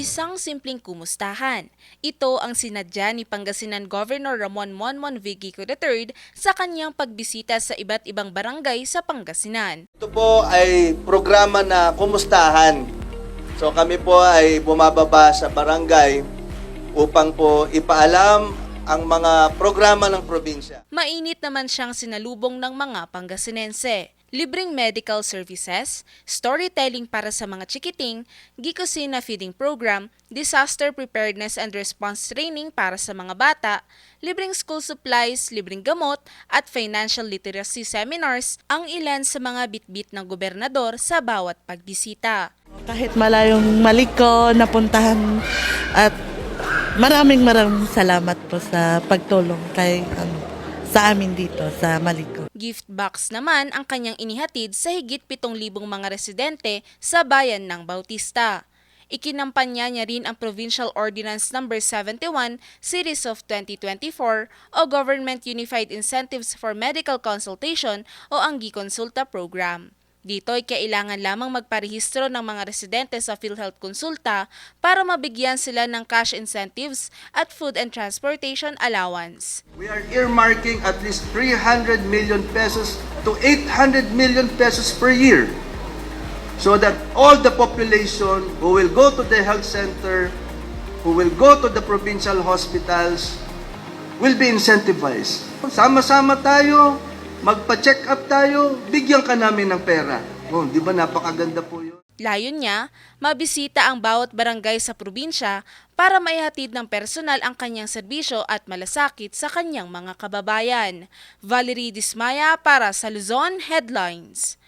Isang simpleng kumustahan. Ito ang sinadya ni Pangasinan Governor Ramon Monmon Vigico III sa kanyang pagbisita sa iba't ibang barangay sa Pangasinan. Ito po ay programa na kumustahan. So kami po ay bumababa sa barangay upang po ipaalam ang mga programa ng probinsya. Mainit naman siyang sinalubong ng mga Pangasinense. Libreng medical services, storytelling para sa mga chikiting, Gikusina feeding program, disaster preparedness and response training para sa mga bata, libreng school supplies, libreng gamot, at financial literacy seminars ang ilan sa mga bitbit ng gobernador sa bawat pagbisita. Kahit malayong maliko, napuntahan at maraming maraming salamat po sa pagtulong kay ano, sa amin dito sa Maliko. Gift box naman ang kanyang inihatid sa higit 7,000 mga residente sa bayan ng Bautista. Ikinampanya niya rin ang Provincial Ordinance No. 71 Series of 2024 o Government Unified Incentives for Medical Consultation o ang Gikonsulta Program. Dito ay kailangan lamang magparehistro ng mga residente sa PhilHealth Konsulta para mabigyan sila ng cash incentives at food and transportation allowance. We are earmarking at least 300 million pesos to 800 million pesos per year so that all the population who will go to the health center, who will go to the provincial hospitals, will be incentivized. Sama-sama tayo, magpa-check up tayo, bigyan ka namin ng pera. Oh, di ba napakaganda po yun? Layon niya, mabisita ang bawat barangay sa probinsya para maihatid ng personal ang kanyang serbisyo at malasakit sa kanyang mga kababayan. Valerie Dismaya para sa Luzon Headlines.